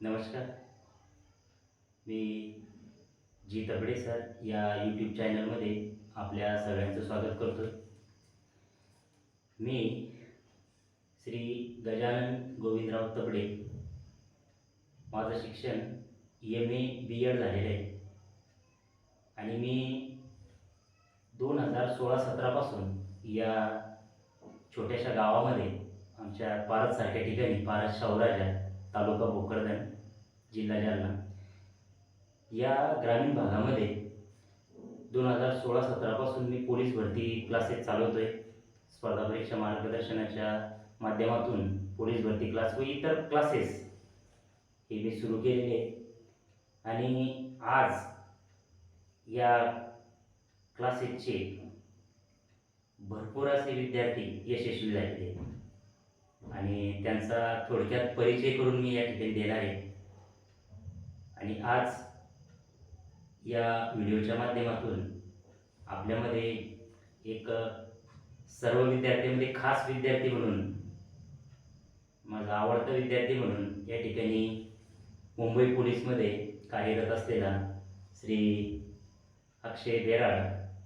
नमस्कार. मी जी तबडे सर या यूट्यूब चॅनलमध्ये आपल्या सगळ्यांचं स्वागत करतो मी श्री गजानन गोविंदराव तबडे माझं शिक्षण एम ए बी एड झालेलं आहे. आणि मी दोन हजार सोळा सतरापासून या छोट्याशा गावामध्ये आमच्या पारतसारख्या ठिकाणी पारस शाहूराजा तालुका भोकरदन जिल्हा जालना. या ग्रामीण भागामध्ये दोन हजार सोळा सतरापासून मी पोलीस भरती क्लासेस चालवतो आहे स्पर्धा परीक्षा मार्गदर्शनाच्या माध्यमातून पोलीस भरती क्लास व इतर क्लासेस हे मी सुरू केलेले आहे आणि आज या क्लासेसचे भरपूर असे विद्यार्थी यशस्वी झालेले आहेत. आणि त्यांचा थोडक्यात परिचय करून मी या ठिकाणी देणार आहे. आणि आज या व्हिडिओच्या माध्यमातून आपल्यामध्ये एक सर्व विद्यार्थ्यांमध्ये खास विद्यार्थी म्हणून माझा आवडता विद्यार्थी म्हणून या ठिकाणी मुंबई पोलीसमध्ये कार्यरत असलेला श्री अक्षय बेराड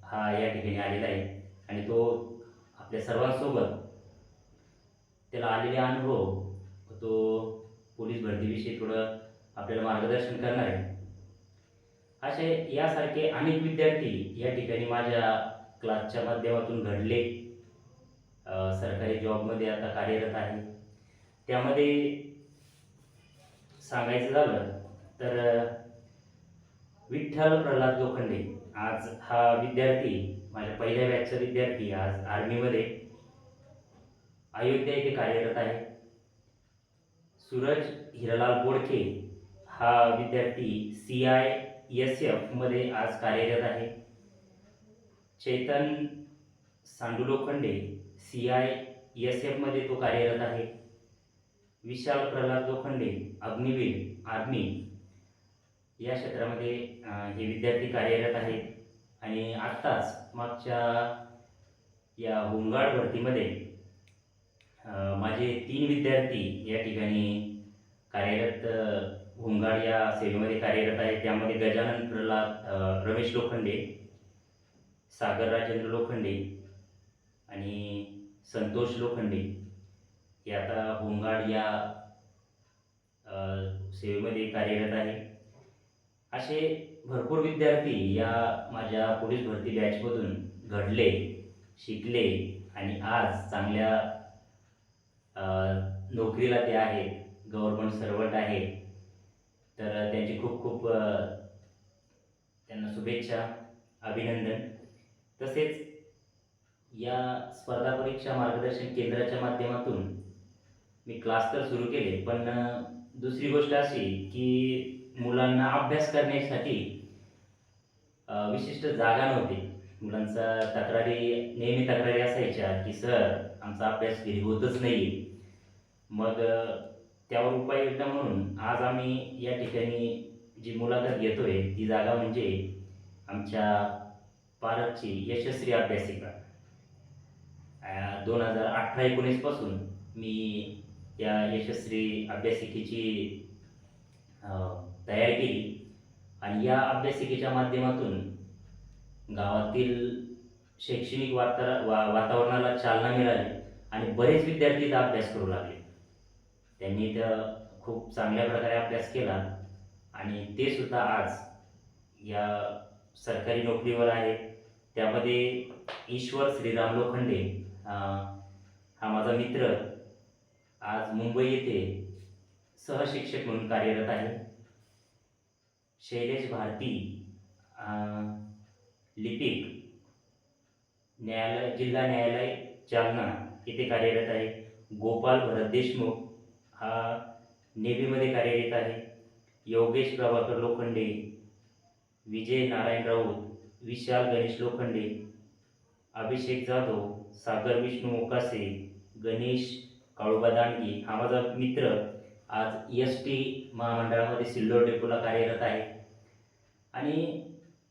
हा या ठिकाणी आलेला आहे. आणि तो आपल्या सर्वांसोबत त्याला आलेले अनुभव तो पोलीस भरतीविषयी थोडं आपल्याला मार्गदर्शन करणार आहे. असे यासारखे अनेक विद्यार्थी या ठिकाणी माझ्या क्लासच्या माध्यमातून घडले. सरकारी जॉबमध्ये आता कार्यरत आहे. त्यामध्ये सांगायचं झालं तर विठ्ठल प्रल्हाद लोखंडे आज हा विद्यार्थी माझ्या पहिल्या बॅचचा विद्यार्थी आज आर्मीमध्ये अयोध्या येथे कार्यरत आहे. सूरज हिरालाल बोडके हा विद्यार्थी सी आय एस एफमध्ये आज कार्यरत आहे. Chaitan Sandu Lokhande C I S एफमध्ये तो कार्यरत आहे. विशाल प्रल्हाद लोखंडे अग्निवीर आर्मी या क्षेत्रामध्ये हे विद्यार्थी कार्यरत आहेत. आणि आत्ताच मागच्या या होमगार्ड भरतीमध्ये माझे तीन विद्यार्थी या ठिकाणी कार्यरत घोंगाड होमगार्ड या सेवेमध्ये कार्यरत आहेत. त्यामध्ये गजानन प्रल्हाद रमेश लोखंडे सागर राजेंद्र लोखंडे आणि संतोष लोखंडे. हे आता होमगार्ड या सेवेमध्ये कार्यरत आहे. असे भरपूर विद्यार्थी या माझ्या पोलीस भरती बॅचमधून घडले शिकले आणि आज चांगल्या नोकरीला ते आहेत गव्हर्नमेंट सर्वंट आहे. तर त्यांची खूप खूप त्यांना शुभेच्छा अभिनंदन. तसेच या स्पर्धा परीक्षा मार्गदर्शन केंद्राच्या माध्यमातून मी क्लास तर सुरू केले पण दुसरी गोष्ट अशी की मुलांना अभ्यास करण्यासाठी विशिष्ट जागा नव्हती. मुलांचा तक्रारी नेहमी तक्रारी असायच्या की सर आमचा अभ्यास घरी होतच नाही मग त्यावर त्यावर उपाययोजना म्हणून आज आम्ही या ठिकाणी जी मुलाखत घेतोय ती जागा म्हणजे आमच्या पारकची यशस्वी अभ्यासिका. दोन हजार अठरा एकोणीसपासून मी या यशस्वी अभ्यासिकेची तयारी केली. आणि या अभ्यासिकेच्या माध्यमातून गावातील शैक्षणिक वाता वा वातावरणाला चालना मिळाली आणि बरेच विद्यार्थी इथं अभ्यास करू लागले. त्यांनी इथं खूप चांगल्या प्रकारे अभ्यास केला आणि ते सुद्धा आज या सरकारी नोकरीवर आहे. त्यामध्ये ईश्वर श्रीराम लोखंडे हा माझा मित्र आज मुंबई येथे सहशिक्षक म्हणून कार्यरत आहे. शैलेश भारती लिपिक न्यायालय जिल्हा न्यायालय जालना येथे कार्यरत आहे. गोपाल भरत देशमुख हा नेव्हीमध्ये कार्यरत आहे. योगेश प्रभाकर लोखंडे विजय नारायण राऊत विशाल गणेश लोखंडे अभिषेक जाधव सागर विष्णू ओकासे गणेश काळूबा दांडगी हा माझा मित्र. आज एस टी महामंडळामध्ये सिल्लोड डेपोला कार्यरत आहे. आणि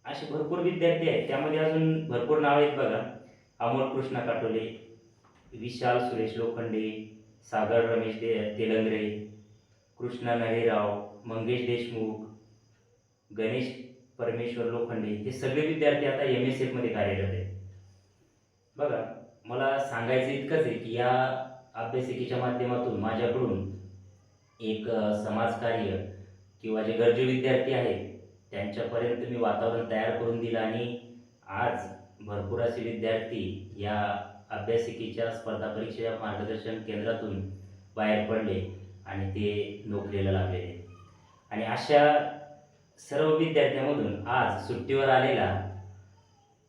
असे भरपूर विद्यार्थी आहेत. त्यामध्ये अजून भरपूर नाव आहेत बघा. अमोल कृष्णा काटोले विशाल सुरेश लोखंडे सागर रमेश दे तेलंगरे कृष्णा नरेराव मंगेश देशमुख गणेश परमेश्वर लोखंडे हे सगळे विद्यार्थी आता एम एस एफमध्ये कार्यरत आहेत. बघा मला सांगायचं इतकंच आहे की या अभ्यासिकेच्या माध्यमातून माझ्याकडून एक समाजकार्य किंवा जे गरजू विद्यार्थी आहेत त्यांच्यापर्यंत मी वातावरण तयार करून दिलं आणि आज भरपूर असे विद्यार्थी या अभ्यासिकेच्या स्पर्धा परीक्षेच्या मार्गदर्शन केंद्रातून बाहेर पडले आणि ते नोकरीला लागलेले. आणि अशा सर्व विद्यार्थ्यांमधून आज सुट्टीवर आलेला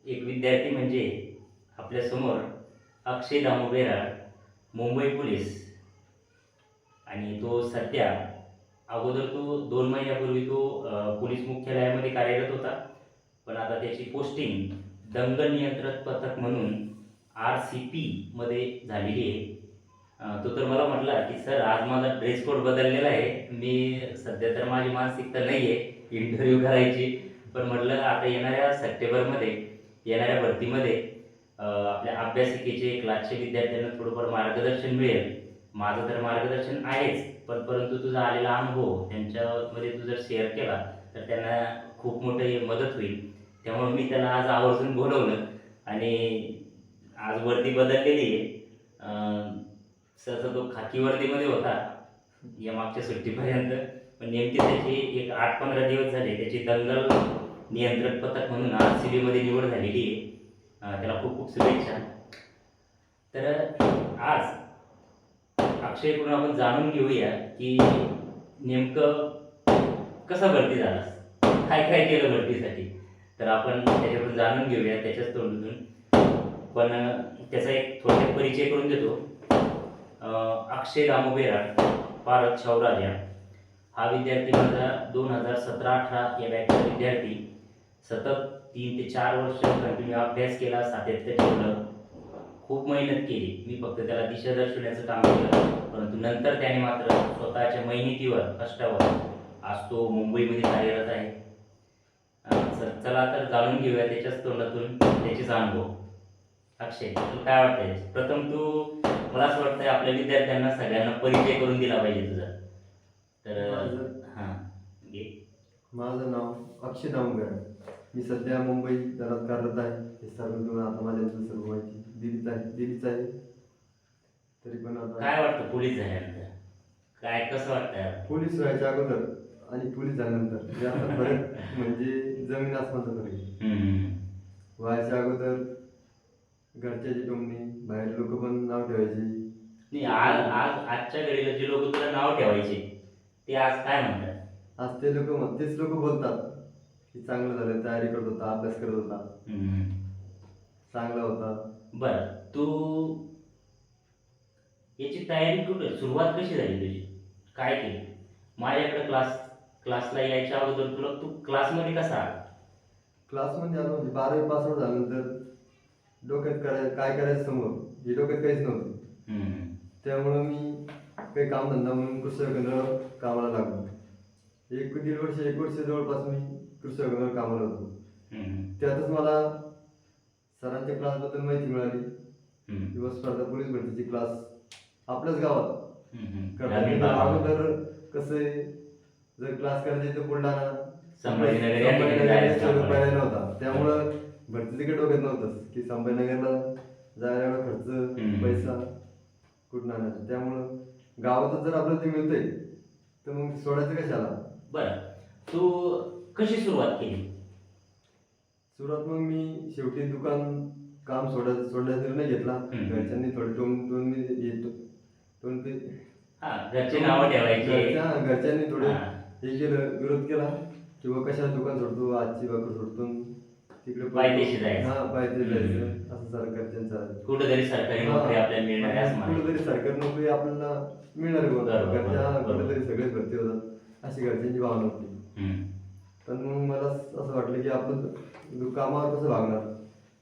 एक विद्यार्थी म्हणजे आपल्यासमोर अक्षय दामू बेराड मुंबई पोलीस. आणि तो सध्या अगोदर तो दोन महिन्यापूर्वी तो पोलीस मुख्यालयामध्ये कार्यरत होता. पण आता त्याची पोस्टिंग दंगल नियंत्रण पथक म्हणून आर सी पीमध्ये झालेली आहे. तो तर मला म्हटला की सर आज माझा ड्रेस कोड बदललेला आहे. मी सध्या तर माझी मानसिकता नाही आहे इंटरव्ह्यू करायची. पण म्हटलं आता येणाऱ्या सप्टेंबरमध्ये येणाऱ्या भरतीमध्ये आपल्या अभ्यासिकेचे क्लासचे विद्यार्थ्यांना थोडंफार मार्गदर्शन मिळेल. माझं तर मार्गदर्शन आहेच पण परंतु तुझा आलेला अनुभव त्यांच्यामध्ये तू जर शेअर केला तर त्यांना खूप मोठी मदत होईल. त्यामुळे मी त्याला आज आवर्जून बोलवलं. आणि आज वर्दी बदललेली आहे. सहसा तो खाकी वर्दीमध्ये होता. या मागच्या सुट्टीपर्यंत. पण नेमकी त्याची एक आठ पंधरा दिवस झाले. त्याची दंगल नियंत्रण पथक म्हणून आर सी बीमध्ये निवड झालेली आहे. त्याला खूप खूप शुभेच्छा. तर आज अक्षयकडून आपण जाणून घेऊया की नेमकं कसं भरती झालास काय काय केलं भरतीसाठी तर आपण त्याच्याकडून जाणून घेऊया त्याच्याच तोंडून. पण त्याचा एक थोडक्यात परिचय करून देतो. अक्षय दामू बेराड पारत शौराजा हा विद्यार्थी माझा दोन हजार सतरा अठरा या बॅचचा विद्यार्थी. सतत तीन ते चार वर्ष कंटिन्यू अभ्यास केला सातत्य ठेवलं. खूप मेहनत केली. मी फक्त त्याला दिशा दर्शवण्याचं काम केलं. परंतु नंतर त्याने मात्र स्वतःच्या मेहनतीवर कष्टावर आज तो मुंबईमध्ये कार्यरत आहे. च- चला तर जाणून घेऊया त्याच्याच तोंडातून त्याचेच अनुभव. अक्षय तुला काय वाटतंय? प्रथम तू मला असं वाटतंय आपल्या विद्यार्थ्यांना सगळ्यांना परिचय करून दिला पाहिजे तुझा. तर माझं- हां घे. माझं नाव अक्षय दामगर मी सध्या मुंबई दरात कार्यरत आहे. हे सर्व तुम्हाला आता माझ्या सर्व माहिती दिलीच आहे दिलीच आहे. तरी पण आता काय वाटतं पोलीस झाल्यानंतर? काय कसं वाटतं पोलीस व्हायच्या अगोदर आणि पोलीस झाल्यानंतर याचा फरक म्हणजे जमीन आसमानचा फरक आहे. व्हायच्या अगोदर घरच्याची टोमणी बाहेर लोक पण नाव ठेवायची. नाही आज आज आजच्या घडीला जे लोक तुला नाव ठेवायचे ते आज काय म्हणतात? आज ते लोक तेच लोक बोलतात की चांगलं झालं तयारी करत होता अभ्यास करत होता. चांगला होता. बरं तू याची तयारी कुठं? सुरुवात कशी झाली तुझी? काय केली? माझ्याकडे क्लास क्लासला यायच्या अगोदर तुला तू क्लासमध्ये कसा आला क्लासमध्ये आलो म्हणजे बारावी पास आउट झाल्यानंतर डोक्यात कराय काय करायचं समोर हे डोक्यात काहीच नव्हतं हम्म. त्यामुळं मी काही कामधंदा म्हणून कृषी केंद्रावर कामाला लागलो एक दीड वर्ष एक वर्ष जवळपास मी कृषी केंद्रावर कामाला होतो हम्म. त्यातच मला सरांच्या क्लासबद्दल माहिती मिळाली हम्म. किंवा स्पर्धा पोलीस भरतीची क्लास आपल्याच गावात हम्म. करतात. ग्रामीण भागामध्ये. अगोदर कसं आहे जर क्लास करायचे तर बुलढाणा संभाजीनगर या ठिकाणी जायचं नव्हता. त्यामुळं भरती तिकीट डोक्यात नव्हतंच. की संभाजीनगरला जायला एवढा खर्च हम्म. पैसा कुठं आणायचा त्यामुळं गावातच जर आपल्याला ते मिळतंय तर मग सोडायचं कशाला? बरं. तू कशी सुरुवात केली? सुरुवात मग मी शेवटी दुकान काम सोडायचं सोडण्याचा निर्णय घेतला. हम्म. घरच्यांनी थोडे टोन टोन येतो. टोन पे हा घरचे नावं ठेवायचे. घरच्यांनी थोडे हा. हे केलं विरोध केला किंवा कशाला दुकान सोडतो आजची भाकर सोडतो तिकडे पायदेशी जायचं. हा हम्म. जायचं असं सारं घरच्यांचं आहे. कुठेतरी सरकारी नोकरी आपल्याला मिळणार आहे असं हा, म्हणायचं. कुठेतरी सरकारी नोकरी आपल्याला मिळणार बुवा. बरोबर, घरच्या बरोबर. कुठेतरी सगळे भरती होतात अशी घरच्यांची भावना होती हम्म. पण मग मला असं वाटलं की आपण दु- कामावर कसं भागणार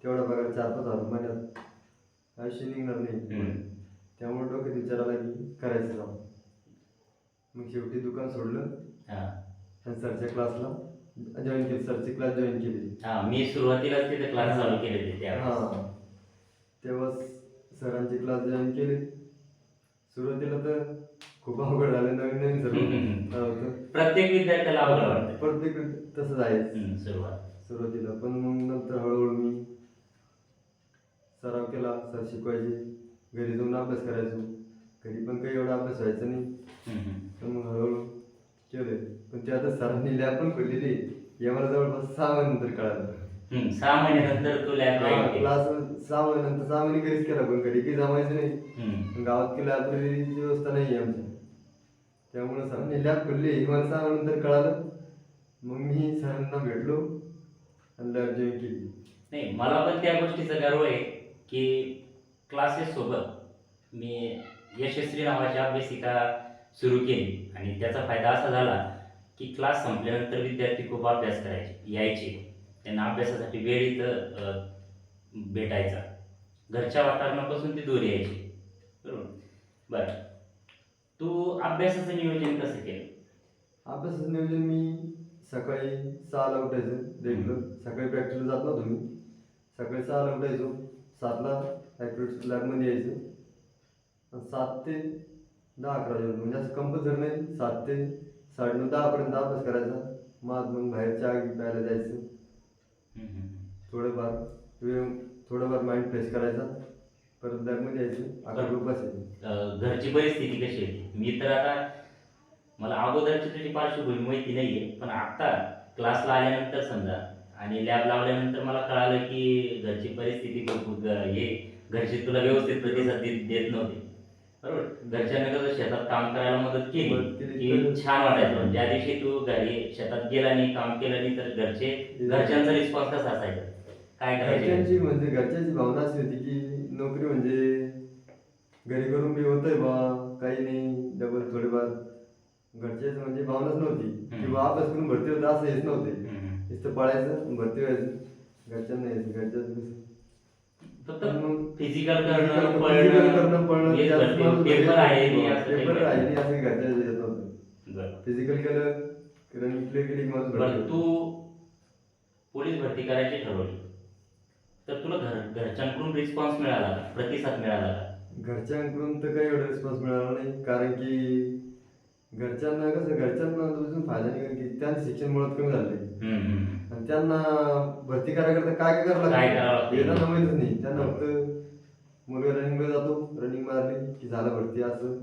तेवढा पगार चार पाच हजार महिन्यात आयुष्य निघणार नाही हम्म. त्यामुळे डोक्यात विचार आला की करायचं जाऊ मग शेवटी दुकान सोडलं हा. सरच्या क्लासला जॉईन केली सरची क्लास जॉईन केली. हा मी सुरुवातीलाच तिथे क्लास चालू केले होते हा. तेव्हा सरांची क्लास जॉईन केली. सुरुवातीला तर खूप अवघड झालं नवीन नवीन सर्व प्रत्येक विद्यार्थ्याला अवघड वाटतं. प्रत्येक तसंच आहे. सुरुवात. सुरुवातीला पण मग नंतर हळूहळू मी सराव केला सर शिकवायचे. घरी जाऊन अभ्यास करायचो. घरी पण काही एवढा अभ्यास व्हायचा नाही. तर मग हळूहळू केले. पण ते आता सरांनी लॅब पण खोललेली हे मला जवळपास सहा महिन्यानंतर कळालं. हम्म, सहा महिन्यानंतर तू लॅब क्लास सहा महिन्यानंतर सहा महिने घरीच केला पण घरी काही जमायचं नाही. पण गावात की लायब्ररीची व्यवस्था नाही आहे आमच्या त्यामुळे सरांनी लॅब खोलली. हे मला सहा महिन्यानंतर कळालं. मग मी सरांना भेटलो आणि लॅब जॉईन केली. नाही मला पण त्या गोष्टीचा गर्व आहे की क्लासेस सोबत मी यशस्वी नावाची अभ्यासिका सुरू केली. आणि त्याचा फायदा असा झाला की क्लास संपल्यानंतर विद्यार्थी खूप अभ्यास करायचे यायचे. त्यांना अभ्यासासाठी वेळ इथं भेटायचा. घरच्या वातावरणापासून ते दूर यायचे. बरोबर? बरं. तू अभ्यासाचं नियोजन कसं केलं? अभ्यासाचं नियोजन मी सकाळी सहाला उठायचं. रेग्युलर सकाळी प्रॅक्टिसला जात नव्हतो मी सकाळी सहाला उठायचो. सातला ॲक्टिव्हिटीज लॅबमध्ये यायचं. सात ते दहा अकरा वाजेपर्यंत म्हणजे असं कंपल्सरी नाही सात ते साडेनऊ दहापर्यंत अभ्यास करायचा. मग मग बाहेर चहा प्यायला जायचं. थोडंफार वेळ थोडंफार माइंड फ्रेश करायचा. परत लॅबमध्ये यायचं. अकरा बरं. रुपये बसायचं अ, घरची परिस्थिती कशी होती मी तर आता मला अगोदरची तुझी पार्श्वभूमी माहिती नाहीये. पण आता क्लासला आल्यानंतर समजा आणि लॅब लावल्यानंतर मला कळालं की घरची परिस्थिती खूप हे घरचे तुला व्यवस्थित प्रतिसाद देत नव्हते. बरोबर? घरच्यांना कसं शेतात काम करायला मदत केली की छान वाटायचं. ज्या दिवशी तू घरी शेतात गेला नाही काम केलं नाही तर घरचे घरच्यांचा रिस्पॉन्स कसा असायचा? काय घरच्यांची म्हणजे घरच्यांची भावना अशी होती की नोकरी म्हणजे घरी करून बी होतंय बा काही नाही डबल थोडेफार. घरचेच म्हणजे भावनाच नव्हती. किंवा अभ्यास करून भरती होतं असं हेच नव्हते. नुसतं पळायचं भरती व्हायचं. घरच्यांना यायचं घरच्याच कसं फक्त पण मग फिजिकल करणं करणं पळणं मला पेपर आहे पेपर आहे नाही. नाही असं घरच्या येत नव्हतं. बरं. फिजिकल केलं भरती तू पोलीस भरती करायची ठरवली. तर तुला घर घरच्यांकडून रिस्पॉन्स मिळाला प्रतिसाद मिळाला घरच्यांकडून तर काही एवढा रिस्पॉन्स मिळाला नाही. कारण की घरच्यांना कसं घरच्यांना अजून फायदा नाही कारण की त्यांचं शिक्षण मुळात कमी झालंय हम्म. आणि त्यांना भरती करायकरता काय काय करावं काय करावं लागतं? हे त्यांना माहितच नाही. त्यांना फक्त मुलगा रनिंगला जातो रनिंग मारली की झालं भरती असं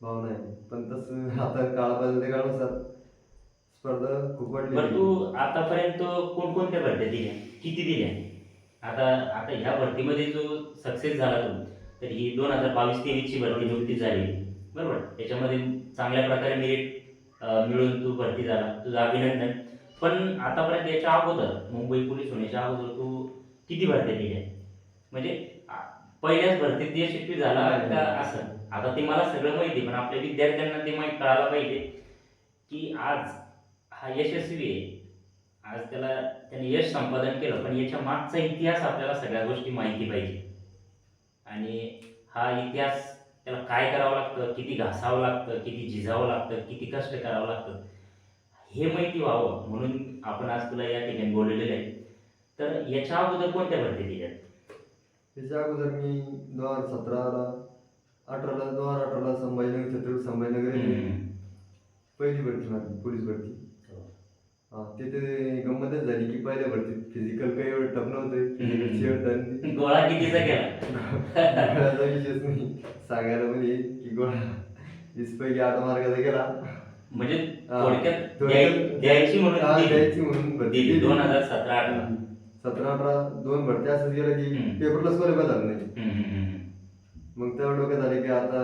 भावना आहे. पण तसं आता काळ बदलते काळानुसार स्पर्धा खूप वाढली बरं तू आतापर्यंत कोणकोणत्या भरत्या दिल्या? किती दिल्या? आता आता ह्या भरतीमध्ये जो सक्सेस झाला तू तर ही दोन हजार बावीस तेवीसची भरती नुकतीच झाली. बरोबर? त्याच्यामध्ये चांगल्या प्रकारे मेरिट मिळून तू भरती झाला. तुझं अभिनंदन. पण आतापर्यंत याच्या अगोदर मुंबई पोलीस होण्याच्या अगोदर तू किती भरत्या दिल्या म्हणजे पहिल्याच भरतीत यशस्वी झाला का असं? आता ते मला सगळं माहिती आहे, पण आपल्या विद्यार्थ्यांना ते माहीत कळायला पाहिजे की आज हा यशस्वी आहे. आज त्याला त्याने यश संपादन केलं पण याच्या मागचा इतिहास आपल्याला सगळ्या गोष्टी माहिती पाहिजे. आणि हा इतिहास त्याला काय करावं लागतं? किती घासावं लागतं? किती झिजावं लागतं? किती कष्ट करावं लागतं? हे माहिती व्हावं. म्हणून आपण आज तुला या ठिकाणी बोललेलं आहे. तर याच्या अगोदर कोणत्या भरती दिल्यात त्याच्या अगोदर मी दोन हजार सतराला अठराला दोन हजार अठराला संभाजीनगर छत्रपती संभाजीनगर पहिली भरती माझी पोलीस भरती. हा. तिथे गंमतच झाली की पहिल्या भरतीत फिजिकल काही एवढं टप नव्हतं. फिजिकल गोळा कितीचा केला? विषयच नाही. सांगायला म्हणजे की गोळा वीस पैकी आठ मार्गाचा गेला म्हणजे. थोडक्यात थोडक्यात द्याय- द्यायची म्हणून दिली. द्यायची म्हणून भरती दिली. दोन हजार सतरा अठरा सतरा अठरा दोन भरती असंच गेलं की हम्म. पेपरला स्कोर झालं नाही. मग तेव्हा डोक्यात आले की आता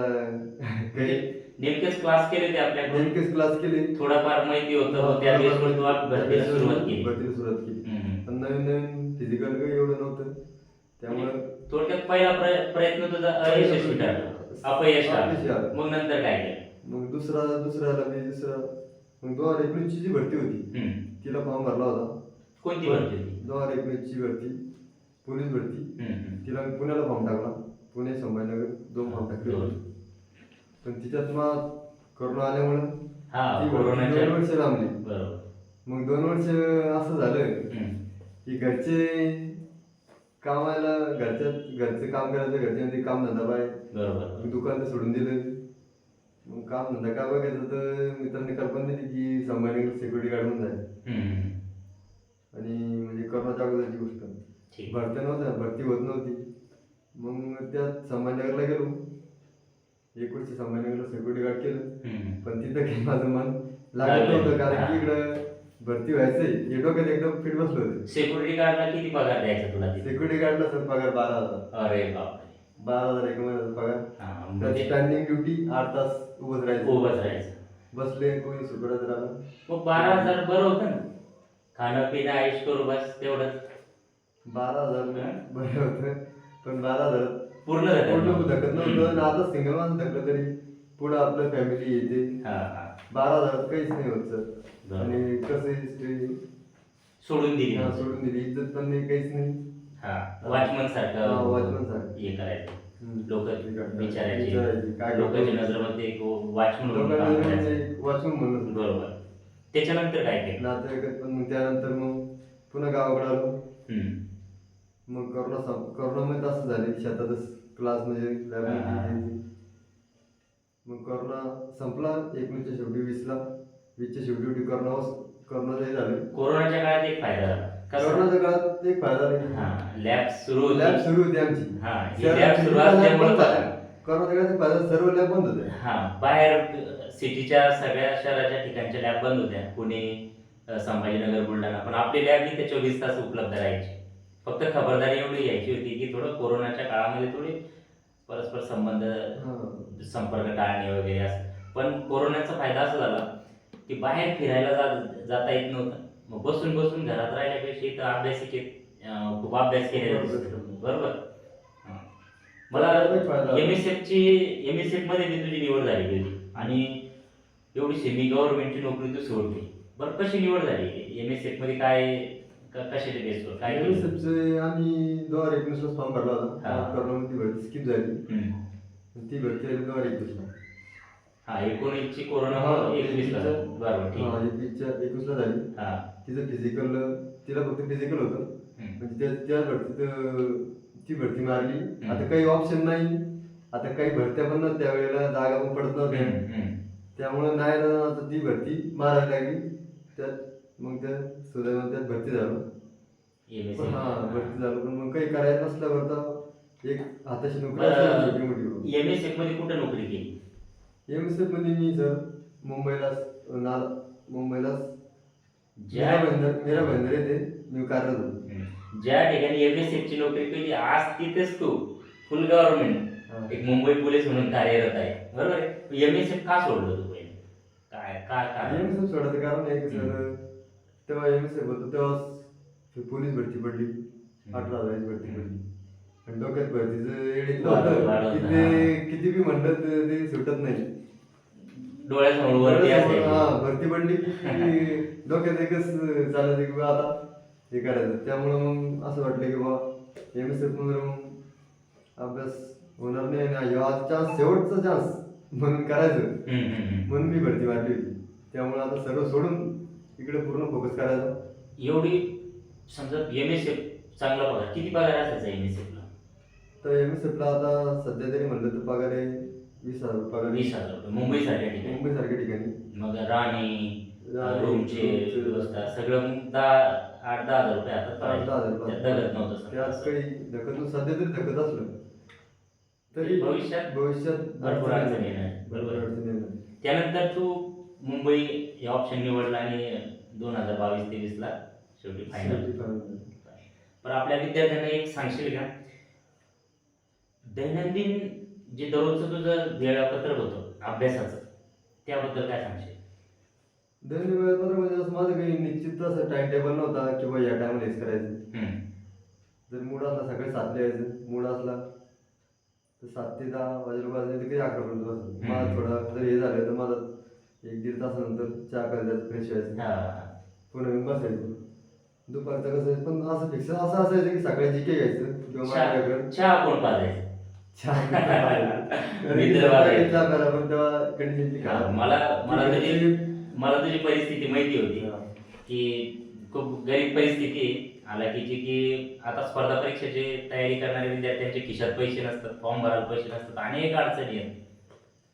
काही नेमकेच क्लास केले ते आपल्याकडून नेमकेच क्लास केले थोडाफार माहिती होतं त्या बेसवर तू आप- भरतीला सुरुवात केली भरतीला सुरुवात केली हम्म, हम्म. पण नवीन नवीन फिजिकल काही एवढं नव्हतं पहिला प्रय- प्रयत्न तुझा अयशस्वी ठरला अपयश अपयशी आलं आलं. मग नंतर काय केलं मग दुसरा दुसऱ्याला मी दुसरा मग दोन हजार एकोणीसची जी भरती होती हम्म. तिला फॉर्म भरला होता कोणती भरती होती दोन हजार एकोणीसची भरती पोलीस भरती हम्म. तिला मी पुण्याला फॉर्म टाकला पुणे संभाजीनगर दोन फॉर्म टाकले. होते पण तिच्यात मग कोरोना आल्यामुळं हा ती भरती कोरोनाच्या दोन वर्ष लांबली बरोबर मग दोन वर्ष असं झालं हम्म. की घरचे कामाला घरच्या घरचं काम करायचं घरच्यांमध्ये काम धंदा पाय बरोबर. दुकान सोडून दिलं. मग काम धंदा काय बघायचं तर मित्रांनी कल्पना दिली की संभाजीनगर सिक्युरिटी गार्ड म्हणून हम्म. आणि म्हणजे करोनाच्या अगोदरची गोष्ट. ठीक. भरती नव्हत्या भरती होत नव्हती. मग त्यात संभाजीनगरला गेलो. एक वर्ष संभाजीनगरला सिक्युरिटी गार्ड केलं. हम्म. पण तिथं काही माझं मन लागत नव्हतं. कारण. की इकडं भरती व्हायचंय हे डोक्यात एकदम फिट बसलं होतं. सिक्युरिटी गार्डला किती पगार द्यायचा तुला तिथे? सिक्युरिटी गार्डला सर पगार बारा हजार. अरे बापरे. बारा हजार एक महिन्याचा पगार. हा त्यात म्हणजे स्टँडिंग ड्युटी आठ तास उभंच राहायचं. उभंच राहायचं. बसले कोणी सुकडत राहिलं मग बारा हजार बरं होतं ना. खाणं पिणं आयुष करू बस तेवढंच. बारा हजार हा? बरं होतं. पण बारा हजार पूर्ण पूर्ण झालं धकत नव्हतं. आणि आता सिंगल माणूस धकलं तरी पुढं आपलं फॅमिली येते. हा हा. बारा हजार काहीच नाही होत सर. बरोबर. आणि कसं हिस्ट्री सोडून दिली. सोडून दिली. इज्जत पण नाही काहीच नाही. हा वॉचमन हा, सारखं watchman सारखं. हे करायचं. लोक विचारायची, विचारायचे. काय लोकांच्या करतो? नजरेमध्ये एक वॉचमन म्हणून काम करायचं. म्हणजे वाचून म्हणलं बरोबर. त्याच्यानंतर काय केलं? नातेवाईकात पण मग त्यानंतर मग पुन्हा गावाकडे आलो. हम्म. मग करोना सं- करोनामध्ये असं झाले. शेतातच क्लास म्हणजे हा, हा. मग करोना संपला एकवीसच्या शेवटी वीसला वीसच्या शेवटी शेवटी करोना करोना जे झाले. कोरोनाच्या काळात एक फायदा झाला. कसं? करोनाच्या काळात एक फायदा हा लॅब सुरू होती. लॅब सुरू होती आमची. हा ही शहरात लॅब सुरू असल्यामुळे बंद बघा. होत्या. करोनाच्या काळात फायदा सर्व लॅब बंद होते हा बाहेर सिटीच्या सगळ्या शहराच्या ठिकाणच्या लॅब बंद होत्या. पुणे अ, संभाजीनगर बुलढाणा. पण आपली लॅब ही त्या चोवीस तास उपलब्ध राहायची. फक्त खबरदारी एवढी यायची होती की थोडं कोरोनाच्या काळामध्ये थोडी परस्पर संबंध. संपर्क टाळणे वगैरे असं पण कोरोनाचा फायदा असा झाला की बाहेर फिरायला जा जाता येत नव्हतं मग बसून बसून घरात राहिल्यापेक्षा इथं अभ्यासिके अं, खूप अभ्यास केलेला. बरोबर. मला. एम एस एफची एम एस एफमध्ये बी तुझी निवड झालेली होती आणि एवढी सेमी गव्हर्नमेंटची नोकरी तू सोडली बरं कशी निवड झाली एम एस एफमध्ये काय कशाच्या बेसवर काय केलं? चे आम्ही दोन एकवीसलाच फॉर्म भरला होता. हा. करोना ती भरती स्किप झाली. हम्म. ती भरती आली दोन हजार एकवीसला हा एकोणीसची कोरोना हा, एकवीसला. एकवीसच्या- बरोबर ठीक. हा एकवीसच्या एकवीसला झाली. हा. तिचं फिजिकल तिला फक्त फिजिकल होतं. हम्म. म्हणजे त्या त्या भरतीत ती भरती मारली. आता काही ऑप्शन नाही. आता काही भरत्या पण नव्हत्या. त्यावेळेला जागा पण पडत नव्हत्या. हम्म, हम्म. त्यामुळे नाही ना आता ती भरती मारायला लागली. त्यात मग त्या सुदैवाने त्यात भरती झालो. पण हा भरती झालो. पण मग काही करायचं नसल्यावर तर एक हाताशी नोकरी असते छोटी मोठी MSF मध्ये कुठं नोकरी केली? एम एस एफमध्ये मी सर मुंबईला नाल मुंबईला ज्या मीरा भाईंदर मीरा भाईंदर येथे मी कार्यरत होतो. ज्या ठिकाणी एमएसएफ ची नोकरी केली आज तिथेच तू फुल गव्हर्नमेंट हा. एक मुंबई पोलीस म्हणून कार्यरत आहे. बरोबर एमएसएफ का सोडलं तू पहिले? काय काय काय एम एस एफ सोडायचं कारण आहे की सर तेव्हा एम एस एफ होतं तेव्हा पोलीस भरती पडली अठरा हजाराची भरती पडली. आणि डोक्यात भरतीचं होतं की ते किती बी म्हणलं तर ते सुटत नाही. डोळ्यासमोर हा भरती पडली की डोक्यात एकच चालायचं की बा आता हे करायचं. त्यामुळं मग असं वाटलं की बा एम एस एफ मग अभ्यास होणार नाही आणि ह्यो आज चान्स शेवटचा चान्स म्हणून करायचं. म्हणून मी भरती मारली होती. त्यामुळे आता सर्व सोडून इकडे पूर्ण फोकस करायचा एवढी समजा एमएसएफ चांगला पगार किती पगार असायचा एमएसएफ ला तर एम एस एफला आता सध्या तरी म्हणलं तर पगार आहे वीस हजार रुपये पगार. वीस हजार रुपये मुंबई सारख्या ठिकाणी मुंबई सारख्या ठिकाणी मग राणी रूमची व्यवस्था सगळं दहा आठ दहा हजार रुपये हातात आठ दहा हजार पडायचे. रुपये. त्यात दगत नव्हतं समजा. काही धकत सध्या तरी धकत असलं तरी भविष्यात भविष्यात भरपूर अडचणी येणार. बरोबर. अडचणी येणार. त्यानंतर तू मुंबई हे ऑप्शन निवडला आणि दोन हजार बावीस तेवीस ला शेवटी फायनल. पण आपल्या विद्यार्थ्यांना एक सांगशील का दैनंदिन जे दररोजचं तुझं वेळापत्रक होतं अभ्यासाचं त्याबद्दल काय सांगशील दैनिक वेळापत्रक म्हणजे असं माझं काही निश्चित असं टाइम टेबल नव्हता किंवा या टायमाला हेच करायचं. जर मूड असला सकाळी सातला यायचं मूड असला तर सात ते दहा वाजेला वाजले तर काही अकरापर्यंत हम्म. मला थोडा जर हे झालं तर माझं एक दीड तासानंतर चहा करायचं फ्रेश व्हायचं. हा. पुन्हा येऊन बसायचं. दुपारचं कसं आहे, पण असं फिक्स असं असायचं की सकाळी जी काही घ्यायचं किंवा माझ्याकडे चहा कोण पाजायचं? चहा मित्र वाजायचे. चहा प्यायला पण तेव्हा कंडिशनची मला मला तुझी मला तुझी परिस्थिती माहिती होती की खूप गरीब परिस्थिती आहे. हालाकीची की आता स्पर्धा परीक्षेची तयारी करणारे विद्यार्थ्यांच्या खिशात पैसे नसतात फॉर्म भरायला पैसे नसतात. अनेक अडचणी आहेत.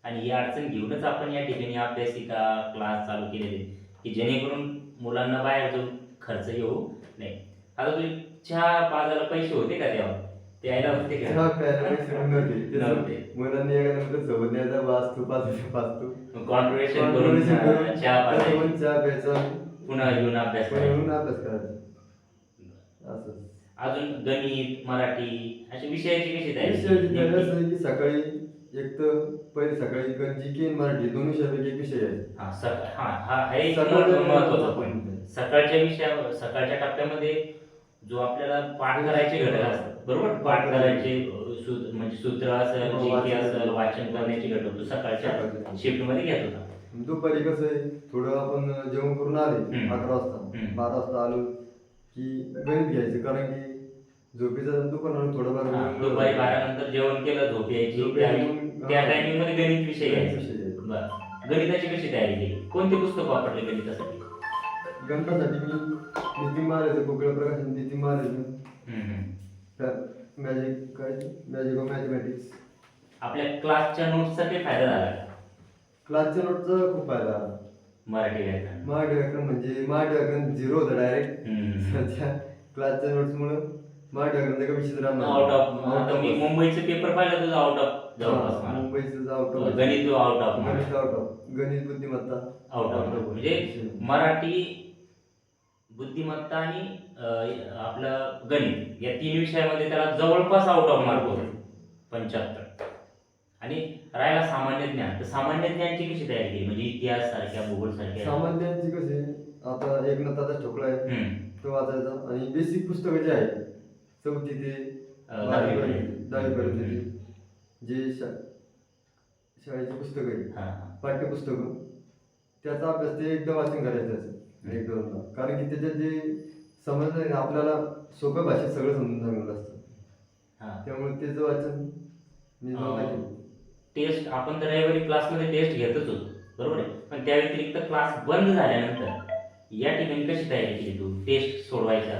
आणि ही अडचण घेऊनच आपण या ठिकाणी अभ्यासिका क्लास चालू केलेले की जेणेकरून मुलांना बाहेर जाऊन खर्च येऊ नये. आता तू चहा पाजायला पैसे होते का तेव्हा? ते यायला होते का? नव्हते. मुलांनी सोबत वाचतो पाचतो पाचतो कॉन्ट्रिब्युशन करून चहा पाजायची चहा प्यायचा. पुन्हा येऊन अभ्यास करायचा. अभ्यास करायचा. असं. अजून गणित मराठी अशा विषयाची कशी विषयाची तयारी तयारी असं आहे की सकाळी एक तर पहिले सकाळी जी के मराठी दोन विषयापैकी एक विषय आहे. हा सकाळ हा हा हा एक सकाळच्या महत्त्वाचा आपण- सकाळच्या विषयावर सकाळच्या टप्प्यामध्ये जो आपल्याला पाठ करायचे घटक असतात बरोबर? पाठ करायचे अ, सू- म्हणजे सूत्र असेल हो. असेल वाचन करण्याचे घटक तो सकाळच्या. शिफ्टमध्ये घेत होता. दुपारी कसं आहे थोडं आपण जेवण करून आले हम्म. अकरा वाजता. हम्म. बारा वाजता आलो की गणित घ्यायचं. कारण की झोपेचा दुपार थोडंफार हा, वेळ- दुपारी बारा नंतर जेवण केलं झोप यायची. झोप त्या- त्या. टायमिंगमध्ये गणित विषय घ्यायचा. बरं गणिताची कशी तयारी केली? कोणते पुस्तक वापरले गणितासाठी? गणितासाठी मी नितीन महाराज गोकुळ प्रकाश नितीन महाराज हम्म, हम्म. मॅजिक काय मॅजिक ऑफ मॅथमॅटिक्स आपल्या क्लासच्या नोट्सचा काही फायदा झाला का? क्लासच्या नोटचा खूप फायदा. मराठी व्याकरण. मराठी व्याकरण म्हणजे मराठी व्याकरण झिरो होतं डायरेक्ट हम्म. सध्या क्लासच्या नोट्समुळं का विषय राहणार आउट ऑफ आता मी मुंबईचे पेपर पाहिला तुझा आउट ऑफ जवळपास मला. मुंबईचं आउट ऑफ गणित आउट ऑफ गणित आउट ऑफ गणित बुद्धिमत्ता. आउट ऑफ म्हणजे मराठी बुद्धिमत्ता आणि अं, आपलं गणित या तीन विषयामध्ये त्याला जवळपास आउट ऑफ मार्क होते. पंच्याहत्तर. आणि राहिला सामान्य ज्ञान. तर सामान्य ज्ञानची कशी तयारी केली? म्हणजे इतिहास सारख्या भूगोल सारख्या सामान्यांची कसे आता एक नताचा ठोकळा आहे हम्म. तो वाचायचा. आणि बेसिक पुस्तकं जे आहे चौथी ते अं, दहावीपर्यंत जे शा शाळेची पुस्तकं आहे हा, हा. पाठ्यपुस्तकं त्याचा अभ्यास ते एकदा वाचन करायचं एक दोनदा कारण की त्याच्यात जे समजलं आपल्याला सोप्या भाषेत सगळं समजून सांगितलं असतं हा. त्यामुळे त्याचं वाचन मी टेस्ट आपण तर रविवारी क्लासमध्ये टेस्ट घेतच होतो. बरोबर आहे? पण त्या व्यतिरिक्त क्लास बंद झाल्यानंतर या ठिकाणी कशी तयारी केली तू? टेस्ट सोडवायचा.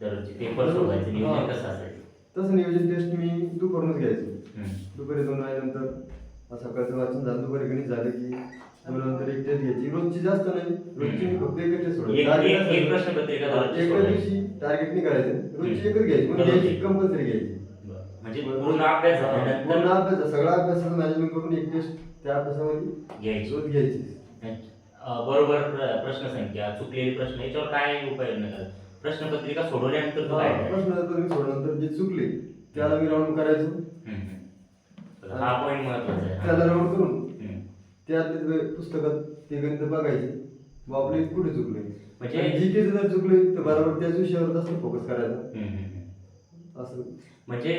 दररोजचे पेपर सोडवायचं नियोजन. कसं असायचं? तसं नियोजन टेस्ट मी दुपारूनच घ्यायचो. दुपारी दोन वाजेनंतर सकाळचं वाचन झालं. दुपारी गणित झालं की नंतर एक टेस्ट घ्यायची. रोजची जास्त नाही. रोजची मी फक्त एक टेस्ट एक एक- एक. दिवशी टार्गेट नाही करायचं. रोजची. एकच घ्यायची. म्हणजे. घ्यायची. कंपल्सरी घ्यायची. म्हणजे पूर्ण अभ्यास पूर्ण अभ्यास सगळा अभ्यासाचं मॅनेजमेंट करून एक टेस्ट त्या अभ्यासामध्ये घ्यायची. रोज घ्यायची. बरोबर प्र- प्रश्नसंख्या चुकलेली प्रश्न याच्यावर काय उपाय नका प्रश्नपत्रिका सोडवल्यानंतर तू काय करायचं? प्रश्न जर मी सोडल्यानंतर जे चुकले त्याला मी राऊंड करायचो हम्म, हम्म. हा पॉईंट महत्त्वाचा आहे त्याला हा. राऊंड करून हम्म. त्यातले पुस्तकात ते गणित बघायचे व आपले कुठे चुकले म्हणजे- जी के जर चुकले तर बरोबर त्याच विषयावर जास्त फोकस करायचा हम्म, हम्म, हम्म. असं म्हणजे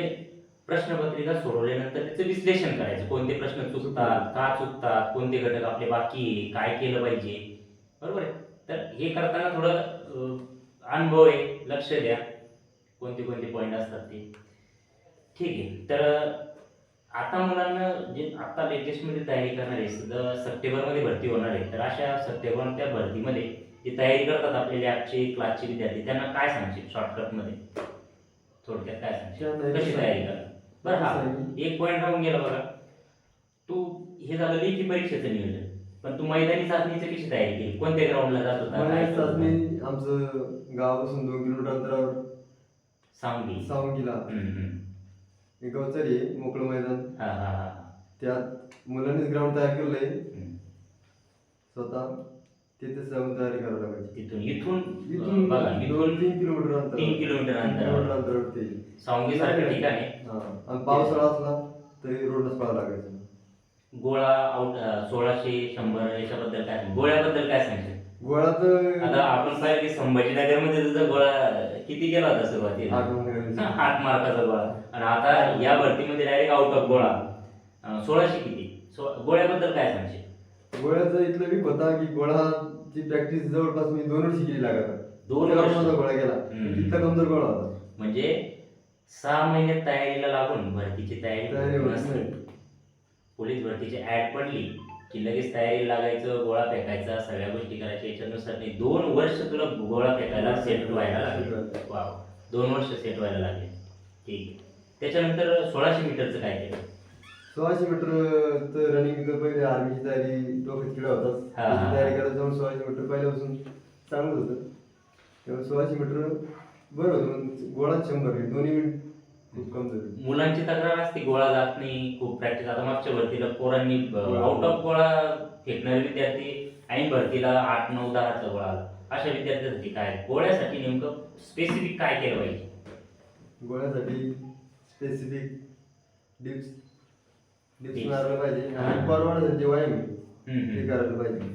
प्रश्नपत्रिका सोडवल्यानंतर त्याचं विश्लेषण करायचं कोणते प्रश्न चुकतात का चुकतात कोणते घटक आपले बाकी आहे काय केलं पाहिजे बरोबर आहे तर हे करताना थोडं अं, अनुभव आहे लक्ष द्या. कोणते कोणते पॉईंट असतात ते. ठीक आहे. तर आता मुलांना जे आता लेटेस्टमध्ये तयारी करणार आहे सध्या सप्टेंबरमध्ये भरती होणार आहे तर अशा सप्टेंबर त्या भरतीमध्ये जे तयारी करतात आपले लॅबचे क्लासचे विद्यार्थी त्यांना काय सांगशील शॉर्टकटमध्ये थोडक्यात काय सांगशील? कशी तयारी करा बरं हा. एक पॉईंट राहून गेला बघा. तू हे झालं लेखी परीक्षेचं नियोजन. पण तू मैदानी चाचणीची कशी तयारी केली? कोणत्या ग्राउंडला जात होता? काय मनाची करत होता? चाचणी आमचं गावापासून दोन किलोमीटर अंतरावर. सांगली. सावंगीला हम्म, हम्म. एक गावचारी आहे मोकळं मैदान. हा हा हा. त्यात मुलांनीच ग्राउंड तयार केलंय हम्म. स्वतः तिथे जाऊन तयारी करावी लागायची. तिथून इथून? इथून बघा दोन इथून तीन किलोमीटर अंतर तीन किलोमीटर अंतरावर. अंतरावर ते. सावंगी सारख्या ठिकाणी हा. आणि पावसाळा असला तरी रोडनच पळावं लागायचं. गोळा आउट सोळाशे शंभर याच्याबद्दल काय गोळ्याबद्दल काय सांगशील? गोळा तर आता आपण पाहिलं की संभाजीनगरमध्ये तुझा गोळा किती गेला होता सुरुवातीला? आठ मार्काचा गोळा. आणि आता या भरतीमध्ये डायरेक्ट आउट ऑफ गोळा. सोळाशे किती? गोळ्याबद्दल काय सांगशील? गोळ्याचा इथलं वीक होता की गोळाची प्रॅक्टिस जवळपास मी दोन वर्ष केली लागत. दोन तेव्हा वर्ष? माझा गोळा गेला. तिथला कमजोर गोळा होता. म्हणजे सहा महिन्यात तयारीला लागून भरतीची तयारी तयारी होत नसते नाही. पोलीस भरतीची ऍड पडली की लगेच तयारी लागायचं गोळा फेकायचा सगळ्या गोष्टी करायच्या. याच्यानुसार नाही दोन वर्ष तुला गोळा फेकायला सेट व्हायला लागले. वाव दोन वर्ष सेट व्हायला लागले. ठीक आहे. त्याच्यानंतर सोळाशे मीटरचं काय केलं? सोळाशे मीटर तर रनिंग तर पहिले आर्मीची तयारी डोक्यात किडा होताच हा, हा, त्याची हा. तयारी करायला जाऊन सोळाशे मीटर पहिल्यापासून चांगलं होतं. तेव्हा सोळाशे मीटर बरं होतं गोळात शंभर दोन्ही मिनिट खूप मुलांची तक्रार असते गोळा जात नाही खूप प्रॅक्टिस आता मागच्या भरतीला पोरांनी आउट ऑफ गोळा फेकणारे विद्यार्थी ऐन भरतीला आठ नऊ दहाचा गोळा. आला अशा विद्यार्थ्यांसाठी काय? गोळ्यासाठी नेमकं स्पेसिफिक काय केलं पाहिजे? गोळ्यासाठी स्पेसिफिक डिप्स डिप्स. मारायला पाहिजे. आणि परवाडा जे व्यायाम ते करायला पाहिजे.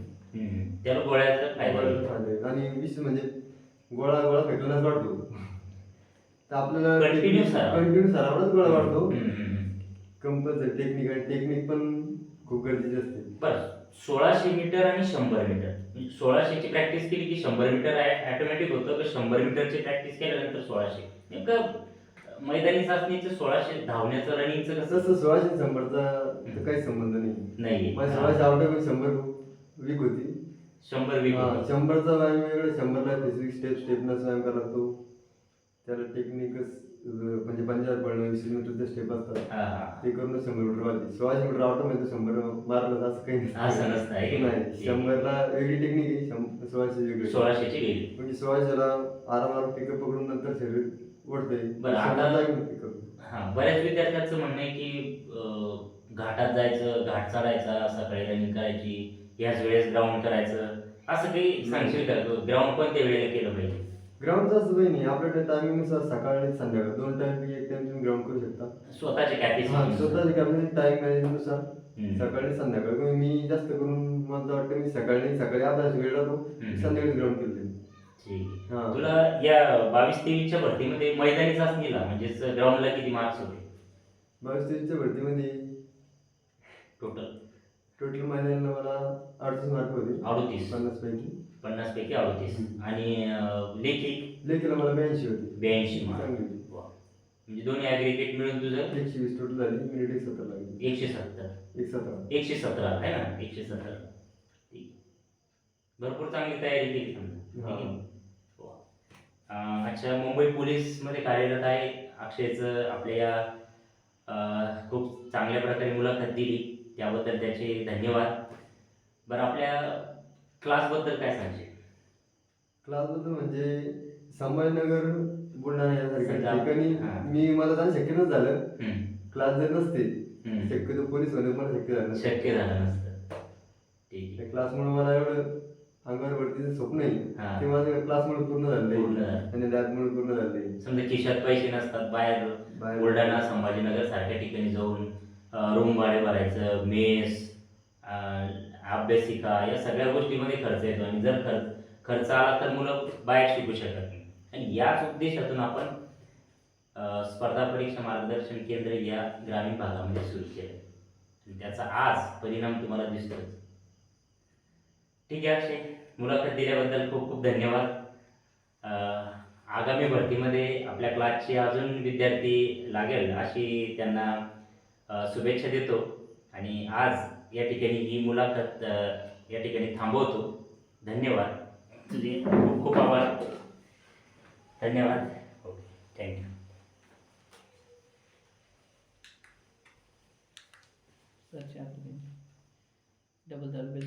त्याला गोळ्याचा फायदा. आणि विशेष म्हणजे गोळा गोळा फेकलाच वाटतो. तर आपल्याला सराव. कंटिन्यू सरावच वाटतो हम्म, हम्म. कंपल्सरी टेक्निक आणि टेक्निक पण खूप गरजेची असते. बरं सोळाशे मीटर आणि शंभर मीटर. सोळाशेची प्रॅक्टिस केली की शंभर मीटर ऑटोमॅटिक होतं की शंभर मीटरची प्रॅक्टिस केल्यानंतर सोळाशे. नेमकं मैदानी चाचणीचं सोळाशे धावण्याचं रनिंगचं कसं? तसं सोळाशे शंभरचा तर काही संबंध नाही. नाही माझ्या सोळाशे आवडे पण शंभर वीक होती. शंभर वीक शंभरचा व्यायाम वेगळा शंभरला फिजिक स्टेप स्टेपनं व्यायाम करावा लागतो. त्याला टेक्निकच म्हणजे पंजाब पळणं वीस मीटरचे स्टेप असतात. ते करून शंभर मीटर वाढते सोळाशे मीटर ऑटोमॅटिक शंभर मारलं असं काही नाही? नाही शंभरला वेगळी टेक्निक आहे सोळाशे वेगळी. सोळाशेची म्हणजे सोळाशेला आरामात पिकअप पकडून नंतर शरीर ओढते पिकअप हा बऱ्याच विद्यार्थ्यांचं म्हणणं आहे की घाटात जायचं घाट चढायचा सकाळी रनिंग करायची याच वेळेस ग्राउंड करायचं असं काही सांगशील का? ग्राउंड कोणत्या वेळेला केलं पाहिजे? ग्राउंडचं काही नाही. आपल्याकडे टायमिंगनुसार सकाळ आणि संध्याकाळ दोन टाइम एक टाइम तुम्ही ग्राउंड करू शकता. स्वतःच्या हा, कॅपॅसिटी स्वतःच्या कॅपॅसिटी टाइम मॅनेजनुसार सकाळी आणि संध्याकाळी मी जास्त करून मला वाटतं मी सकाळी सकाळी अभ्यास वेळ राहतो. संध्याकाळी ग्राउंड केले ठीक आहे. हा. तुला या बावीस तेवीसच्या भरतीमध्ये मैदानी चाचणीला म्हणजेच ग्राउंडला किती मार्क्स होते? बावीस तेवीसच्या भरतीमध्ये टोटल टोटल महिन्याला मला अडतीस मार्क होते. अडोतीस. पन्नास पैकी पन्नास पैकी अडोतीस. हम्म. आणि अं, लेखी लेखीला मला ब्याऐंशी होते. ब्याऐंशी मार्क. चांगली होती. वा. म्हणजे दोन्ही ॲग्रिगेट मिळून तुझं? एकशे वीस टोटल झाली. मिनिट एक सत्तर लागली. एकशे सत्तर एक सतरा एकशे सतरा आहे ना? एकशे सतरा ठीक. भरपूर चांगली तयारी केली समजा. ठीक आहे? वा. अं, अच्छा मुंबई पोलीसमध्ये कार्यरत आहे. अक्षयचं आपल्या या अं, खूप चांगल्या प्रकारे मुलाखत दिली. त्याबद्दल त्याचे धन्यवाद. बरं आपल्या क्लासबद्दल काय सांगशील क्लासबद्दल म्हणजे संभाजीनगर बुलढाणा यासारख्या समजा- ठिकाणी हा. मी मला जाणं शक्य नच झालं हम्म, क्लास जर नसते हम्म. शक्यतो पोलीस होणे मला शक्य झालं नसतं. शक्य झालं नसतं ठीक आहे त्या क्लासमुळे मला एवढं अंगावर वरतीचं स्वप्न आहे हा. ते माझं क्लासमुळे पूर्ण झालंय पूर्ण झालं. आणि लॅबमुळे पूर्ण झालंय समजा खिशात पैसे नसतात बाहेर बाहेर- बुलढाणा संभाजीनगर सारख्या ठिकाणी जाऊन रूम भाडे भरायचं मेस अभ्यासिका या सगळ्या गोष्टीमध्ये खर्च येतो आणि जर खर्च खर्च आला तर मुलं बाहेर शिकू शकत नाही. आणि याच उद्देशातून आपण स्पर्धा परीक्षा मार्गदर्शन केंद्र या ग्रामीण भागामध्ये सुरू केलं. आणि त्याचा आज परिणाम तुम्हाला दिसतोच. ठीक आहे अक्षय. मुलाखत दिल्याबद्दल खूप खूप धन्यवाद. आगामी भरतीमध्ये आपल्या क्लासचे अजून विद्यार्थी लागेल अशी त्यांना शुभेच्छा देतो. आणि आज या ठिकाणी ही मुलाखत या ठिकाणी थांबवतो. धन्यवाद. तुझे खूप खूप आभार. धन्यवाद. ओके थँक्यू सरचे डबल झालं